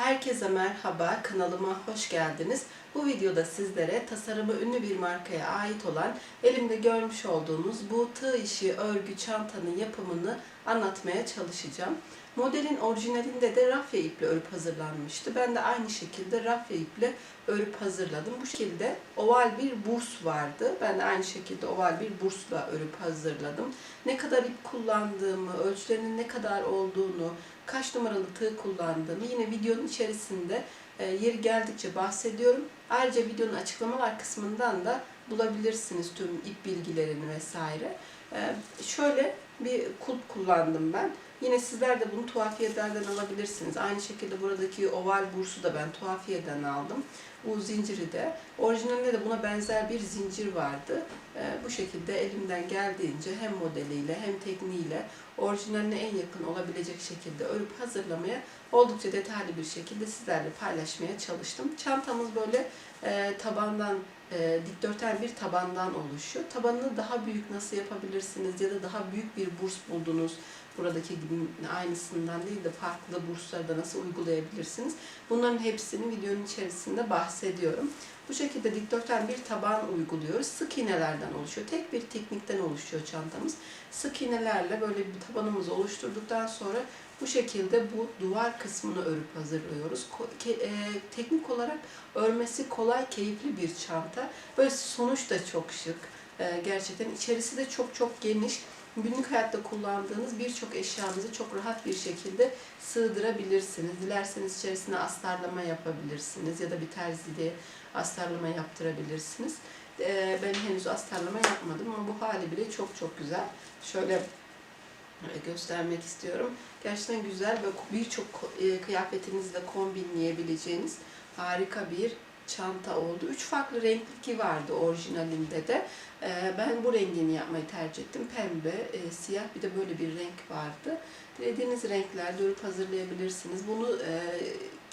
Herkese merhaba, kanalıma hoş geldiniz. Bu videoda sizlere tasarımı ünlü bir markaya ait olan elimde görmüş olduğunuz bu tığ işi örgü çantanın yapımını anlatmaya çalışacağım. Modelin orijinalinde de rafya iple örüp hazırlanmıştı. Ben de aynı şekilde rafya iple örüp hazırladım. Bu şekilde oval bir burs vardı. Ben de aynı şekilde oval bir bursla örüp hazırladım. Ne kadar ip kullandığımı, ölçülerinin ne kadar olduğunu, kaç numaralı tığ kullandığımı yine videonun içerisinde e, yeri geldikçe bahsediyorum. Ayrıca videonun açıklamalar kısmından da bulabilirsiniz tüm ip bilgilerini vesaire. E, şöyle bir kulp kullandım ben. Yine sizler de bunu tuhafiyelerden alabilirsiniz. Aynı şekilde buradaki oval bursu da ben tuhafiyeden aldım. Bu zinciri de. Orijinalinde de buna benzer bir zincir vardı. Ee, bu şekilde elimden geldiğince hem modeliyle hem tekniğiyle orijinaline en yakın olabilecek şekilde örüp hazırlamaya oldukça detaylı bir şekilde sizlerle paylaşmaya çalıştım. Çantamız böyle e, tabandan e, dikdörtgen bir tabandan oluşuyor. Tabanını daha büyük nasıl yapabilirsiniz ya da daha büyük bir burs buldunuz. Buradaki gibi aynısından değil de farklı bursları da nasıl uygulayabilirsiniz. Bunların hepsini videonun içerisinde bahsediyorum. Bu şekilde dikdörtgen bir taban uyguluyoruz. Sık iğnelerden oluşuyor. Tek bir teknikten oluşuyor çantamız. Sık iğnelerle böyle bir tabanımızı oluşturduktan sonra bu şekilde bu duvar kısmını örüp hazırlıyoruz. E, teknik olarak örmesi kolay, keyifli bir çanta. Böyle sonuç da çok şık. E, gerçekten içerisi de çok çok geniş. Günlük hayatta kullandığınız birçok eşyanızı çok rahat bir şekilde sığdırabilirsiniz. Dilerseniz içerisine astarlama yapabilirsiniz ya da bir terziye astarlama yaptırabilirsiniz. Ben henüz astarlama yapmadım ama bu hali bile çok çok güzel. Şöyle e, göstermek istiyorum. Gerçekten güzel ve birçok e, kıyafetinizle kombinleyebileceğiniz harika bir çanta oldu. Üç farklı renkli vardı orijinalinde de. E, Ben bu rengini yapmayı tercih ettim. Pembe, e, siyah bir de böyle bir renk vardı. Dilediğiniz renklerde örüp hazırlayabilirsiniz. Bunu e,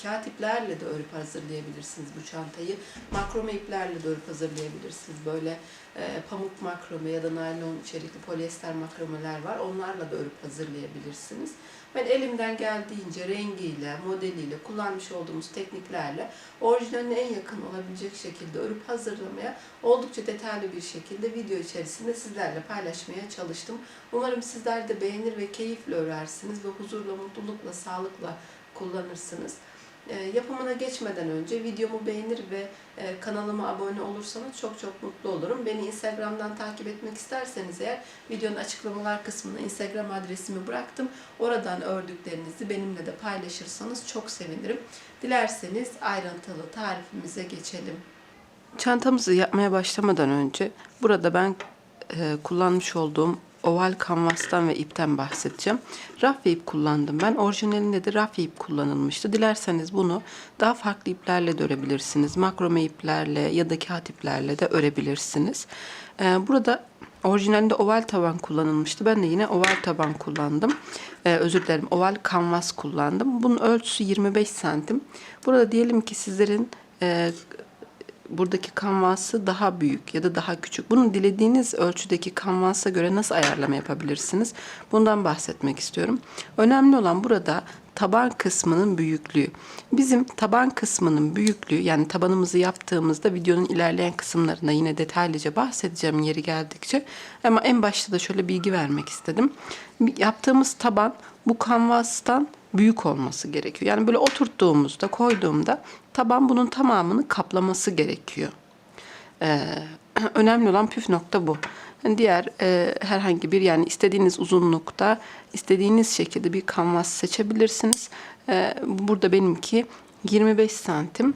kağıt iplerle de örüp hazırlayabilirsiniz bu çantayı. Makrome iplerle de örüp hazırlayabilirsiniz. Böyle e, pamuk makrome ya da naylon içerikli polyester makromeler var. Onlarla da örüp hazırlayabilirsiniz. Ben elimden geldiğince rengiyle, modeliyle, kullanmış olduğumuz tekniklerle orijinaline en yakın olabilecek şekilde örüp hazırlamaya oldukça detaylı bir şekilde video içerisinde sizlerle paylaşmaya çalıştım. Umarım sizler de beğenir ve keyifle örersiniz ve huzurla, mutlulukla, sağlıkla kullanırsınız. E, yapımına geçmeden önce videomu beğenir ve e, kanalıma abone olursanız çok çok mutlu olurum. Beni Instagram'dan takip etmek isterseniz eğer videonun açıklamalar kısmına Instagram adresimi bıraktım. Oradan ördüklerinizi benimle de paylaşırsanız çok sevinirim. Dilerseniz ayrıntılı tarifimize geçelim. Çantamızı yapmaya başlamadan önce burada ben e, kullanmış olduğum oval kanvastan ve ipten bahsedeceğim. Rafya ip kullandım ben. Orijinalinde de rafya ip kullanılmıştı. Dilerseniz bunu daha farklı iplerle de örebilirsiniz. Makrome iplerle ya da kağıt iplerle de örebilirsiniz. E, burada orijinalinde oval taban kullanılmıştı. Ben de yine oval taban kullandım. E, özür dilerim oval kanvas kullandım. Bunun ölçüsü 25 santim. Burada diyelim ki sizlerin e, buradaki kanvası daha büyük ya da daha küçük. Bunu dilediğiniz ölçüdeki kanvasa göre nasıl ayarlama yapabilirsiniz? Bundan bahsetmek istiyorum. Önemli olan burada taban kısmının büyüklüğü. Bizim taban kısmının büyüklüğü yani tabanımızı yaptığımızda videonun ilerleyen kısımlarında yine detaylıca bahsedeceğim yeri geldikçe. Ama en başta da şöyle bilgi vermek istedim. Yaptığımız taban bu kanvastan büyük olması gerekiyor. Yani böyle oturttuğumuzda, koyduğumda taban bunun tamamını kaplaması gerekiyor. Ee, önemli olan püf nokta bu. Yani diğer e, herhangi bir yani istediğiniz uzunlukta, istediğiniz şekilde bir kanvas seçebilirsiniz. Ee, burada benimki 25 santim.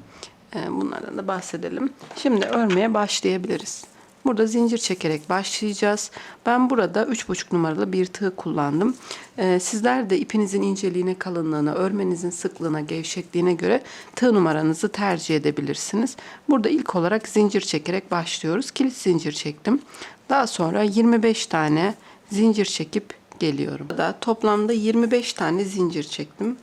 Ee, bunlardan da bahsedelim. Şimdi örmeye başlayabiliriz. Burada zincir çekerek başlayacağız. Ben burada 3,5 numaralı bir tığ kullandım. Ee, sizler de ipinizin inceliğine, kalınlığına, örmenizin sıklığına, gevşekliğine göre tığ numaranızı tercih edebilirsiniz. Burada ilk olarak zincir çekerek başlıyoruz. Kilit zincir çektim. Daha sonra 25 tane zincir çekip geliyorum. Burada toplamda 25 tane zincir çektim.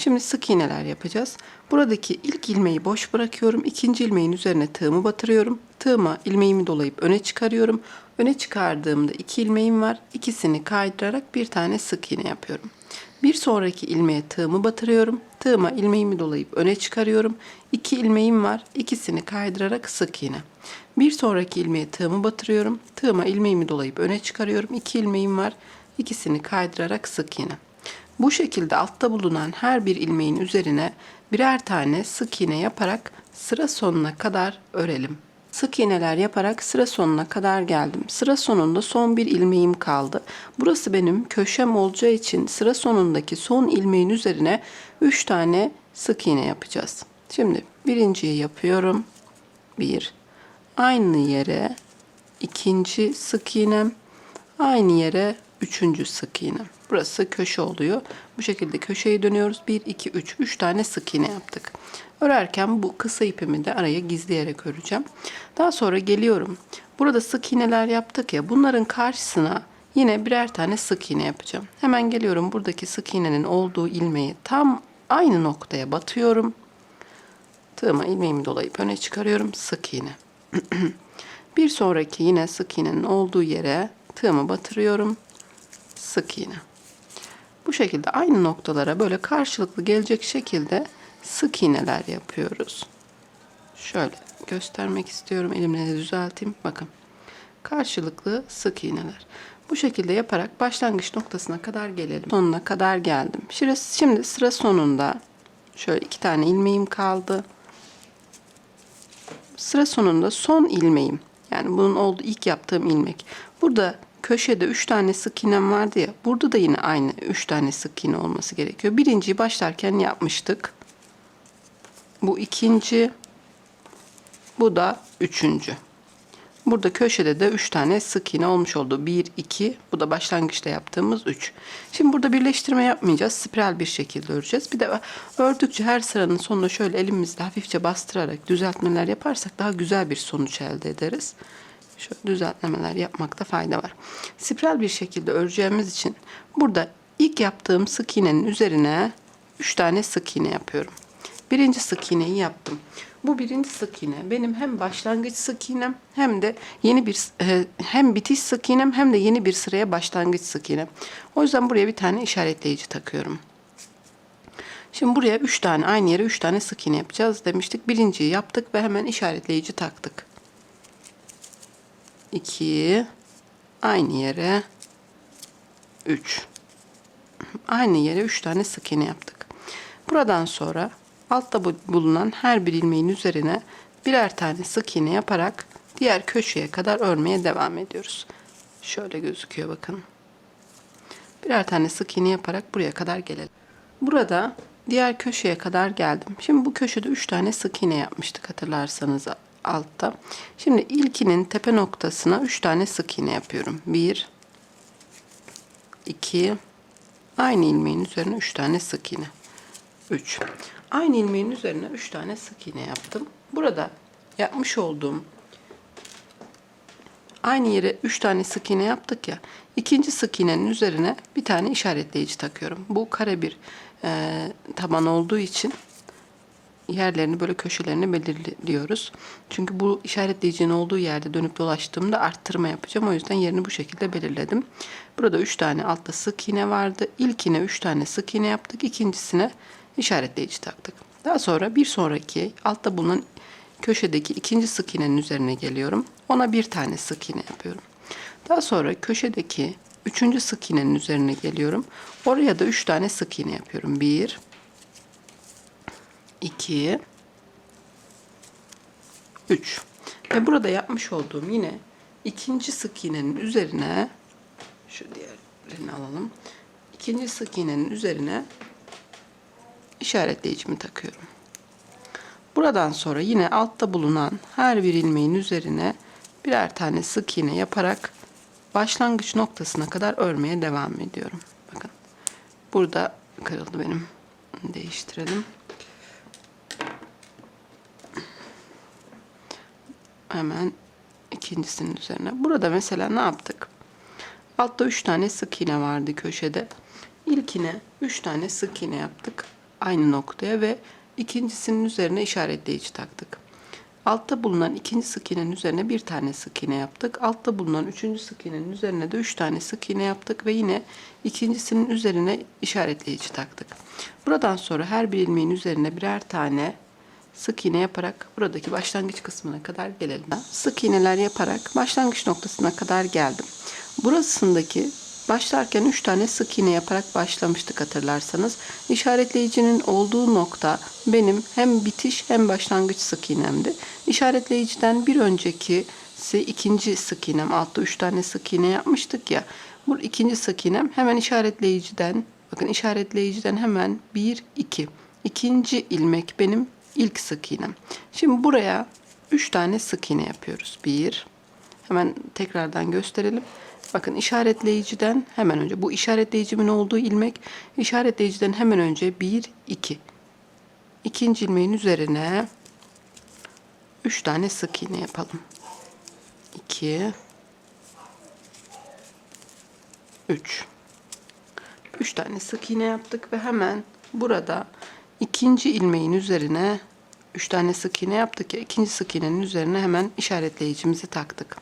Şimdi sık iğneler yapacağız. Buradaki ilk ilmeği boş bırakıyorum. İkinci ilmeğin üzerine tığımı batırıyorum. Tığıma ilmeğimi dolayıp öne çıkarıyorum. Öne çıkardığımda iki ilmeğim var. İkisini kaydırarak bir tane sık iğne yapıyorum. Bir sonraki ilmeğe tığımı batırıyorum. Tığıma ilmeğimi dolayıp öne çıkarıyorum. İki ilmeğim var. İkisini kaydırarak sık iğne. Bir sonraki ilmeğe tığımı batırıyorum. Tığıma ilmeğimi dolayıp öne çıkarıyorum. İki ilmeğim var. İkisini kaydırarak sık iğne. Bu şekilde altta bulunan her bir ilmeğin üzerine birer tane sık iğne yaparak sıra sonuna kadar örelim. Sık iğneler yaparak sıra sonuna kadar geldim. Sıra sonunda son bir ilmeğim kaldı. Burası benim köşem olacağı için sıra sonundaki son ilmeğin üzerine 3 tane sık iğne yapacağız. Şimdi birinciyi yapıyorum. Bir. Aynı yere ikinci sık iğnem. Aynı yere üçüncü sık iğnem. Burası köşe oluyor. Bu şekilde köşeyi dönüyoruz. 1, 2, 3. 3 tane sık iğne yaptık. Örerken bu kısa ipimi de araya gizleyerek öreceğim. Daha sonra geliyorum. Burada sık iğneler yaptık ya. Bunların karşısına yine birer tane sık iğne yapacağım. Hemen geliyorum. Buradaki sık iğnenin olduğu ilmeği tam aynı noktaya batıyorum. Tığıma ilmeğimi dolayıp öne çıkarıyorum. Sık iğne. bir sonraki yine sık iğnenin olduğu yere tığımı batırıyorum. Sık iğne. Bu şekilde aynı noktalara böyle karşılıklı gelecek şekilde sık iğneler yapıyoruz. Şöyle göstermek istiyorum. Elimle de düzelteyim. Bakın. Karşılıklı sık iğneler. Bu şekilde yaparak başlangıç noktasına kadar gelelim. Sonuna kadar geldim. Şimdi, sıra sonunda şöyle iki tane ilmeğim kaldı. Sıra sonunda son ilmeğim. Yani bunun olduğu ilk yaptığım ilmek. Burada köşede 3 tane sık iğnem vardı ya. Burada da yine aynı 3 tane sık iğne olması gerekiyor. Birinciyi başlarken yapmıştık. Bu ikinci. Bu da üçüncü. Burada köşede de 3 tane sık iğne olmuş oldu. 1, 2. Bu da başlangıçta yaptığımız 3. Şimdi burada birleştirme yapmayacağız. Spiral bir şekilde öreceğiz. Bir de ördükçe her sıranın sonuna şöyle elimizle hafifçe bastırarak düzeltmeler yaparsak daha güzel bir sonuç elde ederiz. Şöyle düzeltmeler yapmakta fayda var. Spiral bir şekilde öreceğimiz için burada ilk yaptığım sık iğnenin üzerine 3 tane sık iğne yapıyorum. Birinci sık iğneyi yaptım. Bu birinci sık iğne benim hem başlangıç sık iğnem hem de yeni bir e, hem bitiş sık iğnem hem de yeni bir sıraya başlangıç sık iğnem. O yüzden buraya bir tane işaretleyici takıyorum. Şimdi buraya 3 tane aynı yere 3 tane sık iğne yapacağız demiştik. Birinciyi yaptık ve hemen işaretleyici taktık. 2 aynı yere 3 aynı yere 3 tane sık iğne yaptık. Buradan sonra altta bulunan her bir ilmeğin üzerine birer tane sık iğne yaparak diğer köşeye kadar örmeye devam ediyoruz. Şöyle gözüküyor bakın. Birer tane sık iğne yaparak buraya kadar gelelim. Burada diğer köşeye kadar geldim. Şimdi bu köşede 3 tane sık iğne yapmıştık hatırlarsanız altta. Şimdi ilkinin tepe noktasına 3 tane sık iğne yapıyorum. 1 2 aynı ilmeğin üzerine 3 tane sık iğne. 3. Aynı ilmeğin üzerine 3 tane sık iğne yaptım. Burada yapmış olduğum aynı yere 3 tane sık iğne yaptık ya. İkinci sık iğnenin üzerine bir tane işaretleyici takıyorum. Bu kare bir e, taban olduğu için yerlerini böyle köşelerini belirliyoruz. Çünkü bu işaretleyicinin olduğu yerde dönüp dolaştığımda arttırma yapacağım. O yüzden yerini bu şekilde belirledim. Burada 3 tane altta sık iğne vardı. İlkine 3 tane sık iğne yaptık. İkincisine işaretleyici taktık. Daha sonra bir sonraki altta bulunan köşedeki ikinci sık iğnenin üzerine geliyorum. Ona bir tane sık iğne yapıyorum. Daha sonra köşedeki üçüncü sık iğnenin üzerine geliyorum. Oraya da üç tane sık iğne yapıyorum. Bir, 2 3 ve burada yapmış olduğum yine ikinci sık iğnenin üzerine şu diğerini alalım. İkinci sık iğnenin üzerine işaretleyicimi takıyorum. Buradan sonra yine altta bulunan her bir ilmeğin üzerine birer tane sık iğne yaparak başlangıç noktasına kadar örmeye devam ediyorum. Bakın burada kırıldı benim. Değiştirelim. Hemen ikincisinin üzerine. Burada mesela ne yaptık? Altta 3 tane sık iğne vardı köşede. İlkine 3 tane sık iğne yaptık. Aynı noktaya ve ikincisinin üzerine işaretleyici taktık. altta bulunan ikinci sık iğnenin üzerine bir tane sık iğne yaptık. Altta bulunan üçüncü sık iğnenin üzerine de üç tane sık iğne yaptık ve yine ikincisinin üzerine işaretleyici taktık. Buradan sonra her bir ilmeğin üzerine birer tane sık iğne yaparak buradaki başlangıç kısmına kadar gelelim. Sık iğneler yaparak başlangıç noktasına kadar geldim. Burasındaki başlarken 3 tane sık iğne yaparak başlamıştık hatırlarsanız. İşaretleyicinin olduğu nokta benim hem bitiş hem başlangıç sık iğnemdi. İşaretleyiciden bir önceki ikinci sık iğnem. Altta 3 tane sık iğne yapmıştık ya. Bu ikinci sık iğnem hemen işaretleyiciden bakın işaretleyiciden hemen 1 2. İkinci ilmek benim ilk sık iğnem. Şimdi buraya 3 tane sık iğne yapıyoruz. 1 Hemen tekrardan gösterelim. Bakın işaretleyiciden hemen önce bu işaretleyicimin olduğu ilmek işaretleyiciden hemen önce 1 2 ikinci ilmeğin üzerine 3 tane sık iğne yapalım. 2 3 3 tane sık iğne yaptık ve hemen burada ikinci ilmeğin üzerine 3 tane sık iğne yaptık ya ikinci sık iğnenin üzerine hemen işaretleyicimizi taktık.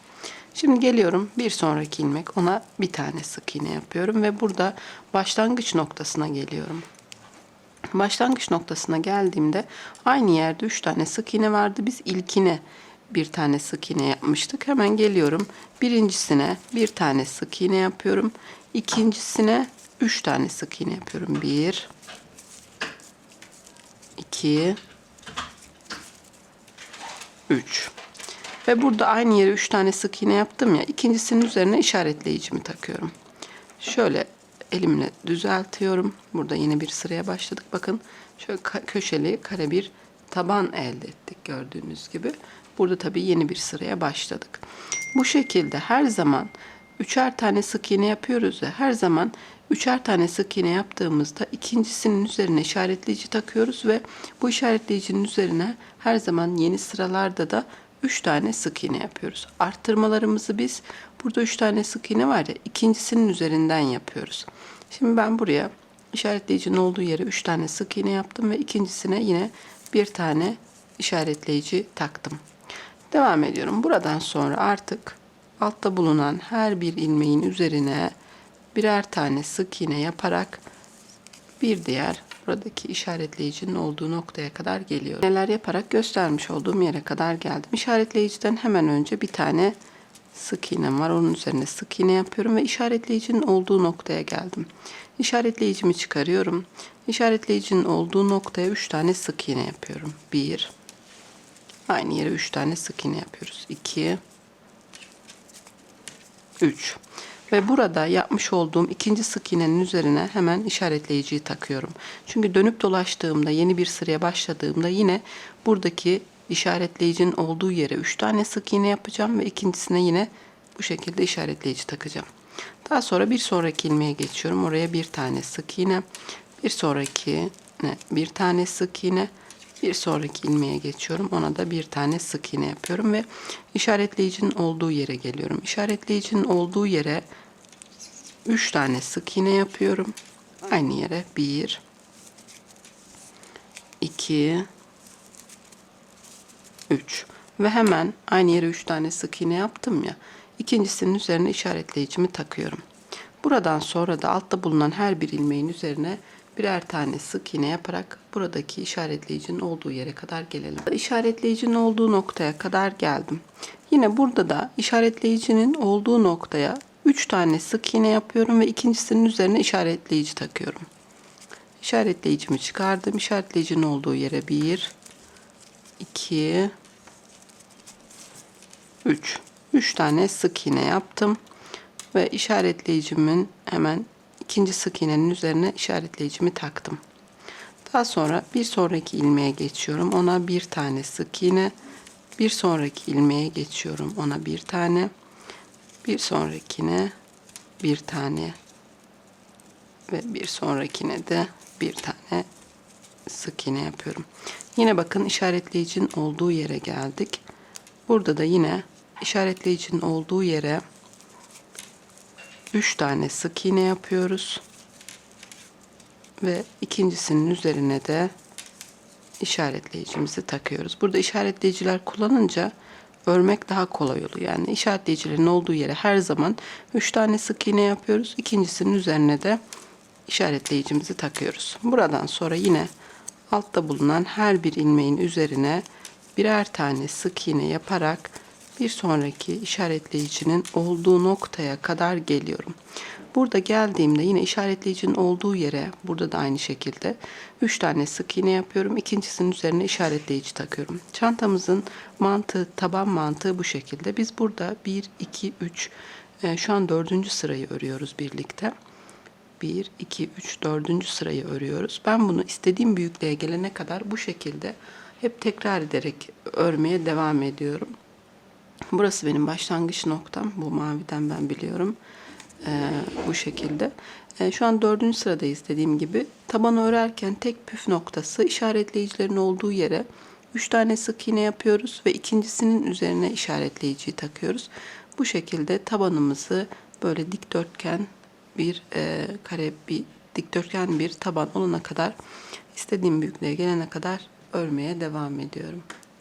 Şimdi geliyorum bir sonraki ilmek ona bir tane sık iğne yapıyorum ve burada başlangıç noktasına geliyorum. Başlangıç noktasına geldiğimde aynı yerde 3 tane sık iğne vardı. Biz ilkine bir tane sık iğne yapmıştık. Hemen geliyorum. Birincisine bir tane sık iğne yapıyorum. İkincisine 3 tane sık iğne yapıyorum. 1 2 3 ve burada aynı yere 3 tane sık iğne yaptım ya. ikincisinin üzerine işaretleyicimi takıyorum. Şöyle elimle düzeltiyorum. Burada yine bir sıraya başladık. Bakın şöyle köşeli kare bir taban elde ettik gördüğünüz gibi. Burada tabii yeni bir sıraya başladık. Bu şekilde her zaman üçer tane sık iğne yapıyoruz ya her zaman üçer tane sık iğne yaptığımızda ikincisinin üzerine işaretleyici takıyoruz ve bu işaretleyicinin üzerine her zaman yeni sıralarda da 3 tane sık iğne yapıyoruz. Arttırmalarımızı biz burada 3 tane sık iğne var ya ikincisinin üzerinden yapıyoruz. Şimdi ben buraya işaretleyicinin olduğu yere 3 tane sık iğne yaptım ve ikincisine yine bir tane işaretleyici taktım. Devam ediyorum. Buradan sonra artık altta bulunan her bir ilmeğin üzerine birer tane sık iğne yaparak bir diğer buradaki işaretleyicinin olduğu noktaya kadar geliyorum. Neler yaparak göstermiş olduğum yere kadar geldim. İşaretleyiciden hemen önce bir tane sık iğnem var. Onun üzerine sık iğne yapıyorum ve işaretleyicinin olduğu noktaya geldim. İşaretleyicimi çıkarıyorum. İşaretleyicinin olduğu noktaya 3 tane sık iğne yapıyorum. 1 Aynı yere 3 tane sık iğne yapıyoruz. 2 3 ve burada yapmış olduğum ikinci sık iğnenin üzerine hemen işaretleyiciyi takıyorum. Çünkü dönüp dolaştığımda yeni bir sıraya başladığımda yine buradaki işaretleyicinin olduğu yere 3 tane sık iğne yapacağım ve ikincisine yine bu şekilde işaretleyici takacağım. Daha sonra bir sonraki ilmeğe geçiyorum. Oraya bir tane sık iğne, bir sonraki bir tane sık iğne, bir sonraki ilmeğe geçiyorum. Ona da bir tane sık iğne yapıyorum ve işaretleyicinin olduğu yere geliyorum. İşaretleyicinin olduğu yere 3 tane sık iğne yapıyorum. Aynı yere 1 2 3 ve hemen aynı yere 3 tane sık iğne yaptım ya. İkincisinin üzerine işaretleyicimi takıyorum. Buradan sonra da altta bulunan her bir ilmeğin üzerine birer tane sık iğne yaparak buradaki işaretleyicinin olduğu yere kadar gelelim. İşaretleyicinin olduğu noktaya kadar geldim. Yine burada da işaretleyicinin olduğu noktaya 3 tane sık iğne yapıyorum ve ikincisinin üzerine işaretleyici takıyorum. İşaretleyicimi çıkardım. İşaretleyicinin olduğu yere 1 2 3 3 tane sık iğne yaptım ve işaretleyicimin hemen ikinci sık iğnenin üzerine işaretleyicimi taktım. Daha sonra bir sonraki ilmeğe geçiyorum. Ona bir tane sık iğne. Bir sonraki ilmeğe geçiyorum. Ona bir tane. Bir sonrakine bir tane ve bir sonrakine de bir tane sık iğne yapıyorum. Yine bakın işaretleyicinin olduğu yere geldik. Burada da yine işaretleyicinin olduğu yere 3 tane sık iğne yapıyoruz. Ve ikincisinin üzerine de işaretleyicimizi takıyoruz. Burada işaretleyiciler kullanınca örmek daha kolay oluyor. Yani işaretleyicilerin olduğu yere her zaman 3 tane sık iğne yapıyoruz. İkincisinin üzerine de işaretleyicimizi takıyoruz. Buradan sonra yine altta bulunan her bir ilmeğin üzerine birer tane sık iğne yaparak bir sonraki işaretleyicinin olduğu noktaya kadar geliyorum. Burada geldiğimde yine işaretleyicinin olduğu yere burada da aynı şekilde 3 tane sık iğne yapıyorum. İkincisinin üzerine işaretleyici takıyorum. Çantamızın mantığı, taban mantığı bu şekilde. Biz burada 1, 2, 3 e, şu an dördüncü sırayı örüyoruz birlikte. 1, 2, 3, 4. sırayı örüyoruz. Ben bunu istediğim büyüklüğe gelene kadar bu şekilde hep tekrar ederek örmeye devam ediyorum. Burası benim başlangıç noktam. Bu maviden ben biliyorum. Ee, bu şekilde. Ee, şu an dördüncü sıradayız dediğim gibi. Tabanı örerken tek püf noktası işaretleyicilerin olduğu yere 3 tane sık iğne yapıyoruz ve ikincisinin üzerine işaretleyiciyi takıyoruz. Bu şekilde tabanımızı böyle dikdörtgen bir e, kare bir dikdörtgen bir taban olana kadar istediğim büyüklüğe gelene kadar örmeye devam ediyorum.